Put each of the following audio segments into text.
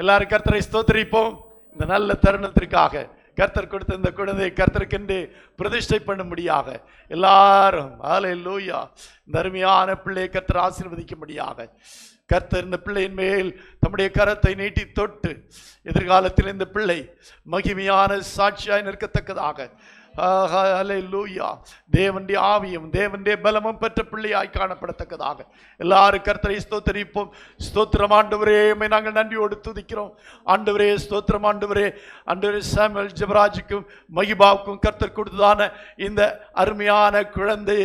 எல்லாரும் கர்த்தரை ஸ்தோத்திரிப்போம். இந்த நல்ல தருணத்திற்காக கர்த்தர் கொடுத்த இந்த குழந்தையை கர்த்தருக்கென்று பிரதிஷ்டை பண்ணும்படியாக எல்லாரும் ஆலை லூயா இந்த அருமையான பிள்ளையை கர்த்தர் ஆசீர்வதிக்கும்படியாக. கர்த்தர் இந்த பிள்ளையின் மேல் தம்முடைய கரத்தை நீட்டி தொட்டு எதிர்காலத்தில் இந்த பிள்ளை மகிமையான சாட்சியாய் நிற்கத்தக்கதாக லூயா தேவனுடைய ஆவியும் தேவனுடைய பலமும் பெற்ற பிள்ளையாய் காணப்படத்தக்கதாக. எல்லாரும் கர்த்தரை ஸ்தோத்தரிப்போம். ஸ்தோத்திரம் ஆண்டவரே நாங்கள் நன்றியோடு துதிக்கிறோம். ஆண்டவரே ஸ்தோத்திரம் ஆண்டவரே. ஆண்டவரே சாமுவேல் ஜபராஜுக்கும் மகிபாவுக்கும் கர்த்தர் கொடுத்ததான இந்த அருமையான குழந்தை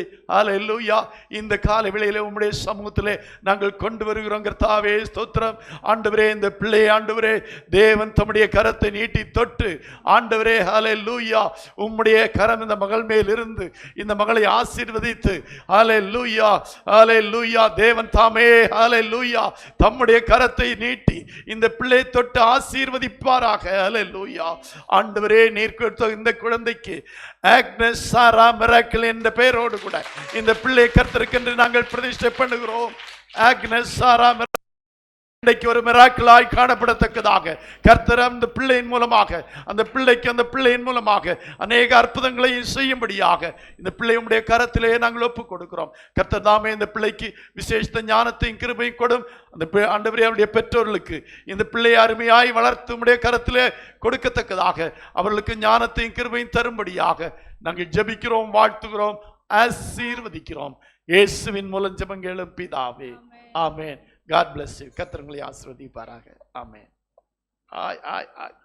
லூயா இந்த கால வேளையிலே உம்முடைய சமூகத்திலே நாங்கள் கொண்டு வருகிறோம் கர்த்தாவே ஸ்தோத்திரம். ஆண்டவரே இந்த பிள்ளையை ஆண்டவரே தேவன் தம்முடைய கரத்தை நீட்டி தொட்டு ஆண்டவரே ஹலே லூயா உம்முடைய கரம் இந்த மகள் மேல் இருந்து இந்த மகளை ஆசீர்வதித்து. ஆலே லூயா ஆலே லூயா தேவன் தாமே ஆலே லூயா தம்முடைய கரத்தை நீட்டி இந்த பிள்ளை தொட்டு ஆசீர்வதிப்பாராக. ஆலே லூயா ஆண்டவரே நீர் கொடுத்த இந்த குழந்தைக்கு ஆக்னஸ் சாரா மிராக்கிள் என்ற பெயரோடு கூட இந்த பிள்ளை கர்த்தருக்கென்று நாங்கள் பிரதிஷ்டை பண்ணுகிறோம். ஆக்னஸ் சாரா இன்றைக்கு ஒரு மிராக்களாய் காணப்படத்தக்கதாக. கர்த்தர் அந்த பிள்ளையின் மூலமாக அந்த பிள்ளைக்கு அந்த பிள்ளையின் மூலமாக அநேக அற்புதங்களையும் செய்யும்படியாக இந்த பிள்ளையுடைய கரத்திலே நாங்கள் ஒப்புக் கொடுக்கிறோம் கர்த்தர் தாமே இந்த பிள்ளைக்கு விசேஷ ஞானத்தையும் கிருபையும் கொடும். அந்த ஆண்டவரே அவருடைய பெற்றோர்களுக்கு இந்த பிள்ளையை அருமையாய் வளர்த்து உடைய கரத்திலே கொடுக்கத்தக்கதாக அவர்களுக்கு ஞானத்தையும் கிருபையும் தரும்படியாக நாங்கள் ஜெபிக்கிறோம் வாழ்த்துகிறோம் ஆசீர்வதிக்கிறோம். இயேசுவின் மூலம் ஜெபங்களும் பிதாவே. ஆமென். காட் பிளஸ் யூ கத்திரங்களை உங்களை ஆமே ஆய் ஆய் ஆய்